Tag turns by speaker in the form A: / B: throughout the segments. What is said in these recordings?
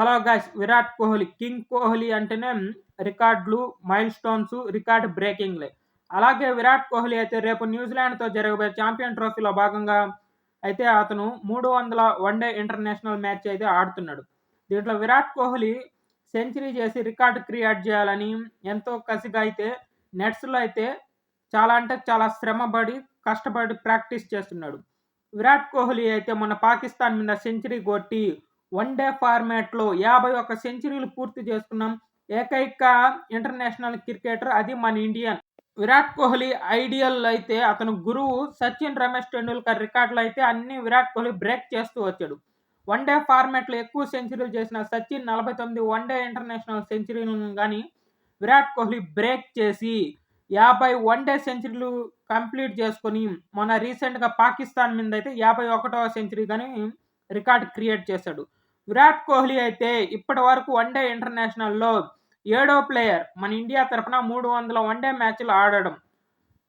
A: Hello guys Virat Kohli king Kohli అంటేనే రికార్డులు mile stones record బ్రేకింగ్లే. అలాగే విరాట్ కోహ్లీ అయితే రేపు న్యూజిలాండ్తో జరగబోయే ఛాంపియన్ ట్రోఫీలో భాగంగా అయితే అతను మూడు వందల వన్డే ఇంటర్నేషనల్ మ్యాచ్ అయితే ఆడుతున్నాడు. దీంట్లో విరాట్ కోహ్లీ సెంచరీ చేసి రికార్డు క్రియేట్ చేయాలని ఎంతో కసిగా అయితే నెట్స్లో అయితే చాలా అంటే చాలా శ్రమపడి కష్టపడి ప్రాక్టీస్ చేస్తున్నాడు. విరాట్ కోహ్లీ అయితే మొన్న పాకిస్తాన్ మీద సెంచరీ కొట్టి వన్డే ఫార్మాట్లో యాభై ఒక్క సెంచరీలు పూర్తి చేసుకున్నాం. ఏకైక ఇంటర్నేషనల్ క్రికెటర్ అది మన ఇండియన్. విరాట్ కోహ్లీ ఐడియల్ అయితే అతను గురువు సచిన్ రమేష్ టెండూల్కర్ రికార్డులు అయితే అన్ని విరాట్ కోహ్లీ బ్రేక్ చేస్తూ వచ్చాడు. వన్డే ఫార్మాట్లో ఎక్కువ సెంచరీలు చేసిన సచిన్ నలభై తొమ్మిది వన్డే ఇంటర్నేషనల్ సెంచరీలను కానీ విరాట్ కోహ్లీ బ్రేక్ చేసి యాభై వన్డే సెంచరీలు కంప్లీట్ చేసుకొని మన రీసెంట్గా పాకిస్తాన్ మీద అయితే యాభై ఒకటవ సెంచరీ కానీ రికార్డ్ క్రియేట్ చేశాడు. విరాట్ కోహ్లీ అయితే ఇప్పటి వరకు వన్డే ఇంటర్నేషనల్లో ఏడో ప్లేయర్. మన ఇండియా తరఫున మూడు వందల వన్డే మ్యాచ్లు ఆడడం.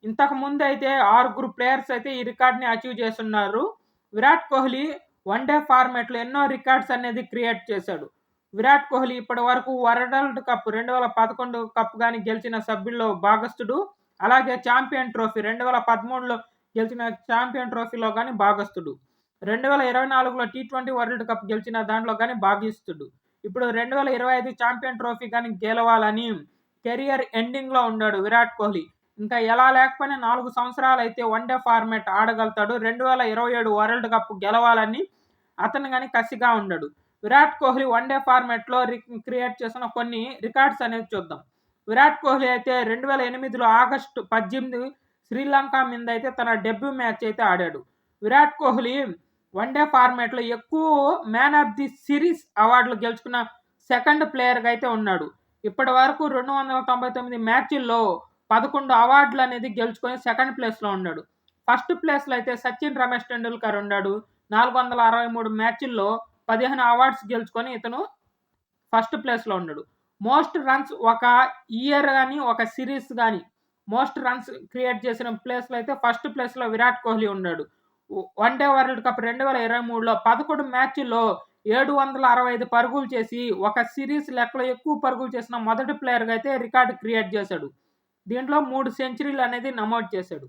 A: ఇంతకు ముందు అయితే ఆరుగురు ప్లేయర్స్ అయితే ఈ రికార్డ్ని అచీవ్ చేస్తున్నారు. విరాట్ కోహ్లీ వన్డే ఫార్మాట్లో ఎన్నో రికార్డ్స్ అనేది క్రియేట్ చేశాడు. విరాట్ కోహ్లీ ఇప్పటి వరకు వరల్డ్ కప్ రెండు వేల పదకొండు కప్ కానీ గెలిచిన సభ్యుల్లో భాగస్థుడు. అలాగే ఛాంపియన్ ట్రోఫీ రెండు వేల పదమూడులో గెలిచిన ఛాంపియన్ ట్రోఫీలో కానీ భాగస్థుడు. రెండు వేల ఇరవై నాలుగులో టీ ట్వంటీ వరల్డ్ కప్ గెలిచిన దాంట్లో కానీ భాగిస్తుడు. ఇప్పుడు రెండు వేల ఇరవై ఐదు ఛాంపియన్ ట్రోఫీ కానీ గెలవాలని కెరియర్ ఎండింగ్లో ఉన్నాడు విరాట్ కోహ్లీ. ఇంకా ఎలా లేకపోయినా నాలుగు సంవత్సరాలు అయితే వన్డే ఫార్మాట్ ఆడగలుగుతాడు. రెండు వేల ఇరవై ఏడు వరల్డ్ కప్ గెలవాలని అతను కానీ కసిగా ఉన్నాడు విరాట్ కోహ్లీ వన్డే ఫార్మాట్లో క్రియేట్ చేసిన కొన్ని రికార్డ్స్ అనేవి చూద్దాం. విరాట్ కోహ్లీ అయితే రెండు వేల ఎనిమిదిలో ఆగస్టు పద్దెనిమిది శ్రీలంక మీద అయితే తన డెబ్యూ మ్యాచ్ అయితే ఆడాడు. విరాట్ కోహ్లీ వన్డే ఫార్మాట్లో ఎక్కువ మ్యాన్ ఆఫ్ ది సిరీస్ అవార్డులు గెలుచుకున్న సెకండ్ ప్లేయర్గా అయితే ఉన్నాడు. ఇప్పటి వరకు రెండు వందల తొంభై తొమ్మిది మ్యాచ్ల్లో పదకొండు అవార్డులు అనేది గెలుచుకొని సెకండ్ ప్లేస్లో ఉన్నాడు. ఫస్ట్ ప్లేస్లో అయితే సచిన్ రమేష్ టెండూల్కర్ ఉన్నాడు. నాలుగు వందల అరవై మూడు మ్యాచ్ల్లో పదిహేను అవార్డ్స్ గెలుచుకొని ఇతను ఫస్ట్ ప్లేస్లో ఉన్నాడు. మోస్ట్ రన్స్ ఒక ఇయర్ కానీ ఒక సిరీస్ కానీ మోస్ట్ రన్స్ క్రియేట్ చేసిన ప్లేస్లో అయితే ఫస్ట్ ప్లేస్లో విరాట్ కోహ్లీ ఉన్నాడు. వన్ డే వరల్డ్ కప్ రెండు వేల ఇరవై మూడులో పదకొండు మ్యాచ్ల్లో ఏడు వందల అరవై ఐదు పరుగులు చేసి ఒక సిరీస్ లెక్కలో ఎక్కువ పరుగులు చేసిన మొదటి ప్లేయర్గా అయితే రికార్డు క్రియేట్ చేశాడు. దీంట్లో మూడు సెంచరీలు అనేది నమోదు చేశాడు.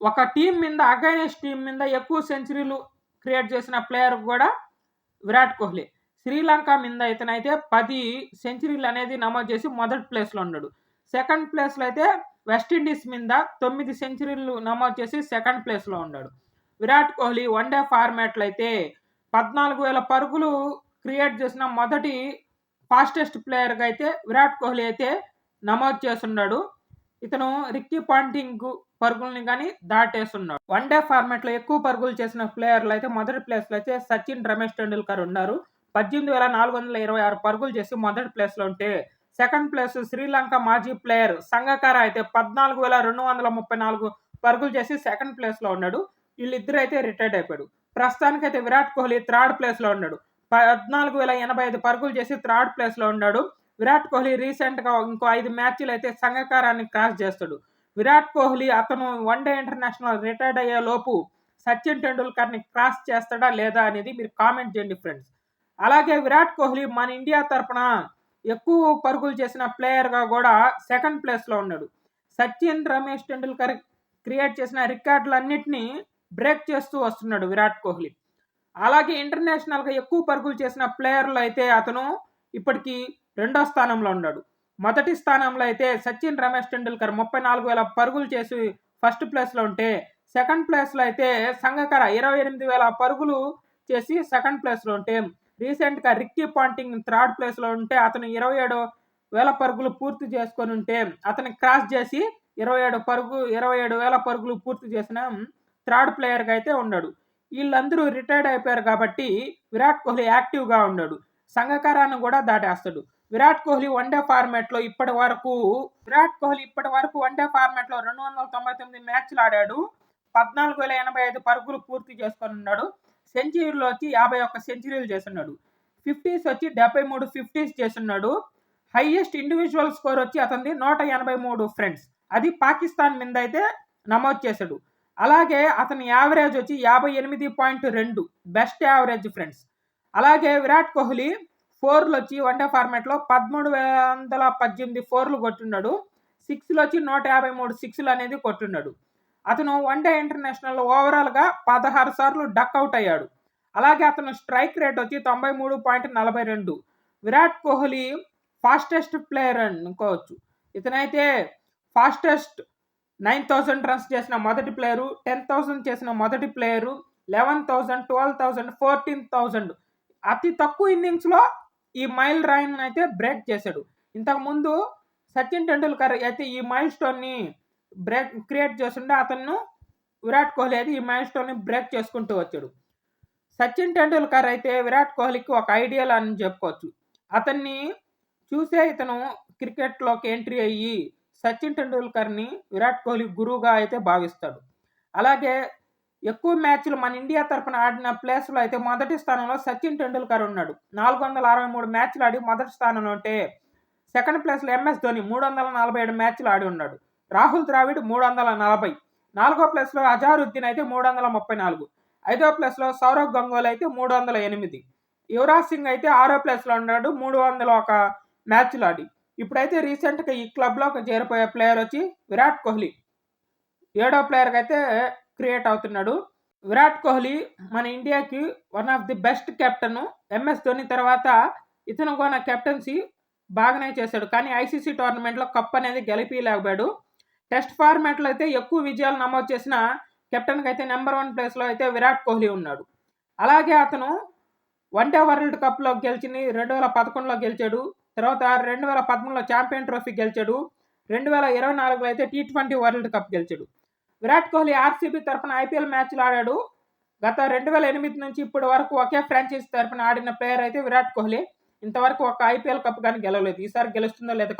A: ఒక టీం మీద అగైనెస్ట్ టీం మీద ఎక్కువ సెంచరీలు క్రియేట్ చేసిన ప్లేయర్ కూడా విరాట్ కోహ్లీ. శ్రీలంక మీద ఇతనైతే పది సెంచరీలు అనేది నమోదు చేసి మొదటి ప్లేస్లో ఉన్నాడు. సెకండ్ ప్లేస్లో అయితే వెస్టిండీస్ మీద తొమ్మిది సెంచరీలు నమోదు చేసి సెకండ్ ప్లేస్లో ఉన్నాడు. విరాట్ కోహ్లీ వన్డే ఫార్మాట్లు అయితే పద్నాలుగు వేల పరుగులు క్రియేట్ చేసిన మొదటి ఫాస్టెస్ట్ ప్లేయర్గా అయితే విరాట్ కోహ్లీ అయితే నమోదు చేస్తున్నాడు. ఇతను రిక్కీ పాంటింగ్ పరుగుల్ని కానీ దాటేస్తున్నాడు. వన్ డే ఫార్మాట్లో ఎక్కువ పరుగులు చేసిన ప్లేయర్లు అయితే మొదటి ప్లేస్లో అయితే సచిన్ రమేష్ టెండూల్కర్ ఉన్నారు. పద్దెనిమిది వేల నాలుగు వందల ఇరవై ఆరు పరుగులు చేసి మొదటి ప్లేస్లో ఉంటే సెకండ్ ప్లేస్ శ్రీలంక మాజీ ప్లేయర్ సంగకార అయితే పద్నాలుగు వేల రెండు వందల ముప్పై నాలుగు పరుగులు చేసి సెకండ్ ప్లేస్లో ఉన్నాడు. వీళ్ళిద్దరు అయితే రిటైర్డ్ అయిపోయాడు ప్రస్తుతానికైతే విరాట్ కోహ్లీ థర్డ్ ప్లేస్లో ఉన్నాడు. పద్నాలుగు వేల ఎనభై ఐదు పరుగులు చేసి థర్డ్ ప్లేస్లో ఉన్నాడు. విరాట్ కోహ్లీ రీసెంట్గా ఇంకో ఐదు మ్యాచ్లు అయితే సంఘకారాన్ని క్రాస్ చేస్తాడు. విరాట్ కోహ్లీ అతను వన్డే ఇంటర్నేషనల్ రిటైర్డ్ అయ్యే లోపు సచిన్ టెండూల్కర్ని క్రాస్ చేస్తాడా లేదా అనేది మీరు కామెంట్ చేయండి ఫ్రెండ్స్. అలాగే విరాట్ కోహ్లీ మన ఇండియా తరఫున ఎక్కువ పరుగులు చేసిన ప్లేయర్గా కూడా సెకండ్ ప్లేస్లో ఉన్నాడు. సచిన్ రమేష్ టెండూల్కర్ క్రియేట్ చేసిన రికార్డులన్నింటినీ బ్రేక్ చేస్తూ వస్తున్నాడు విరాట్ కోహ్లీ. అలాగే ఇంటర్నేషనల్గా ఎక్కువ పరుగులు చేసిన ప్లేయర్లు అయితే అతను ఇప్పటికీ రెండో స్థానంలో ఉన్నాడు. మొదటి స్థానంలో అయితే సచిన్ రమేష్ టెండూల్కర్ ముప్పై నాలుగు వేల పరుగులు చేసి ఫస్ట్ ప్లేస్లో ఉంటే సెకండ్ ప్లేస్లో అయితే సంగకర ఇరవై ఎనిమిది వేల పరుగులు చేసి సెకండ్ ప్లేస్లో ఉంటే రీసెంట్గా రిక్కీ పాంటింగ్ థర్డ్ ప్లేస్లో ఉంటే అతను ఇరవై ఏడు వేల పరుగులు పూర్తి చేసుకొని ఉంటే అతని క్రాస్ చేసి ఇరవై ఏడు పరుగు ఇరవై ఏడు వేల పరుగులు పూర్తి చేసిన థర్డ్ ప్లేయర్గా అయితే ఉన్నాడు. వీళ్ళందరూ రిటైర్డ్ అయిపోయారు కాబట్టి విరాట్ కోహ్లీ యాక్టివ్గా ఉన్నాడు. సంఘకారాన్ని కూడా దాటేస్తాడు. విరాట్ కోహ్లీ వన్డే ఫార్మాట్లో ఇప్పటి వరకు విరాట్ కోహ్లీ ఇప్పటి వరకు వన్డే ఫార్మాట్లో రెండు వందల తొంభై తొమ్మిది మ్యాచ్లు ఆడాడు. పద్నాలుగు వేల ఎనభై ఐదు పరుగులు పూర్తి చేసుకొని ఉన్నాడు. సెంచరీలో వచ్చి యాభై ఒక్క సెంచరీలు చేస్తున్నాడు. ఫిఫ్టీస్ వచ్చి డెబ్బై మూడు ఫిఫ్టీస్ చేస్తున్నాడు. హైయెస్ట్ ఇండివిజువల్ స్కోర్ వచ్చి అతనిది నూట ఎనభై మూడు ఫ్రెండ్స్. అది పాకిస్తాన్ మీద అయితే నమోదు చేశాడు. అలాగే అతని యావరేజ్ వచ్చి యాభై ఎనిమిది పాయింట్ రెండు బెస్ట్ యావరేజ్ ఫ్రెండ్స్. అలాగే విరాట్ కోహ్లీ ఫోర్లు వచ్చి వన్డే ఫార్మాట్లో పదమూడు వందల పద్దెనిమిది ఫోర్లు కొట్టున్నాడు. సిక్స్లు వచ్చి నూట యాభై మూడు సిక్స్లు అనేది కొట్టున్నాడు. అతను వన్డే ఇంటర్నేషనల్ ఓవరాల్గా పదహారు సార్లు డక్ అవుట్ అయ్యాడు. అలాగే అతను స్ట్రైక్ రేట్ వచ్చి తొంభై మూడు పాయింట్ నలభై రెండు. విరాట్ కోహ్లీ ఫాస్టెస్ట్ ప్లేయర్ అనుకోవచ్చు. ఇతనైతే ఫాస్టెస్ట్ నైన్ థౌజండ్ రన్స్ చేసిన మొదటి ప్లేయరు టెన్ థౌజండ్ చేసిన మొదటి player eleven thousand twelve thousand fourteen thousand అతి తక్కువ ఇన్నింగ్స్లో ఈ మైల్ రాయిన్ అయితే బ్రేక్ చేశాడు. ఇంతకుముందు సచిన్ టెండూల్కర్ అయితే ఈ మైల్ స్టోన్ని బ్రేక్ క్రియేట్ చేస్తుండే అతను విరాట్ కోహ్లీ అది ఈ మైల్ స్టోన్ని బ్రేక్ చేసుకుంటూ వచ్చాడు. సచిన్ టెండూల్కర్ అయితే విరాట్ కోహ్లీకి ఒక ఐడియల్ అని చెప్పుకోవచ్చు. అతన్ని చూసే ఇతను క్రికెట్లోకి ఎంట్రీ అయ్యి సచిన్ టెండూల్కర్ని విరాట్ కోహ్లీ గురువుగా అయితే భావిస్తాడు. అలాగే ఎక్కువ మ్యాచ్లు మన ఇండియా తరఫున ఆడిన ప్లేస్లో అయితే మొదటి స్థానంలో సచిన్ టెండూల్కర్ ఉన్నాడు. నాలుగు వందల అరవై మూడు మ్యాచ్లు ఆడి మొదటి స్థానంలో ఉంటే సెకండ్ ప్లేస్లో ఎంఎస్ ధోని మూడు వందల నలభై ఏడు మ్యాచ్లు ఆడి ఉన్నాడు. రాహుల్ ద్రావిడ్ మూడు వందల నలభై. నాలుగో ప్లేస్లో అజారుద్దీన్ అయితే మూడు వందల ముప్పై నాలుగు. ఐదో ప్లేస్లో సౌరవ్ గంగోల్ అయితే మూడు వందల ఎనిమిది. యువరాజ్ సింగ్ అయితే ఆరో ప్లేస్లో ఉన్నాడు మూడు వందల ఒక మ్యాచ్లు ఆడి. ఇప్పుడైతే రీసెంట్గా ఈ క్లబ్లోకి చేరిపోయే ప్లేయర్ వచ్చి విరాట్ కోహ్లీ. ఏడో ప్లేయర్కి అయితే క్రియేట్ అవుతున్నాడు. విరాట్ కోహ్లీ మన ఇండియాకి one of the best captain. M S Dhoni తర్వాత ఇతను కూడా కెప్టెన్సీ బాగానే చేశాడు. కానీ ఐసీసీ టోర్నమెంట్లో కప్ అనేది గెలిపిలేకపోయాడు టెస్ట్ ఫార్మాట్లో అయితే ఎక్కువ విజయాలు నమోదు చేసిన కెప్టెన్కి అయితే నెంబర్ వన్ ప్లేస్లో అయితే విరాట్ కోహ్లీ ఉన్నాడు. అలాగే అతను వన్డే వరల్డ్ కప్లో గెలిచింది రెండు వేల పదకొండులో గెలిచాడు తర్వాత రెండు వేల పదమూడులో ఛాంపియన్ ట్రోఫీ గెలిచాడు రెండు వేల ఇరవై నాలుగులో అయితే టీ ట్వంటీ వరల్డ్ కప్ గెలిచాడు. విరాట్ కోహ్లీ ఆర్సీబీ తరఫున ఐపీఎల్ మ్యాచ్లు ఆడాడు. గత రెండు వేల ఎనిమిది నుంచి ఇప్పటి వరకు ఒకే ఫ్రాంచైజీ తరఫున ఆడిన ప్లేయర్ అయితే విరాట్ కోహ్లీ. ఇంతవరకు ఒక ఐపీఎల్ కప్ కానీ గెలవలేదు. ఈసారి గెలుస్తుందో లేదో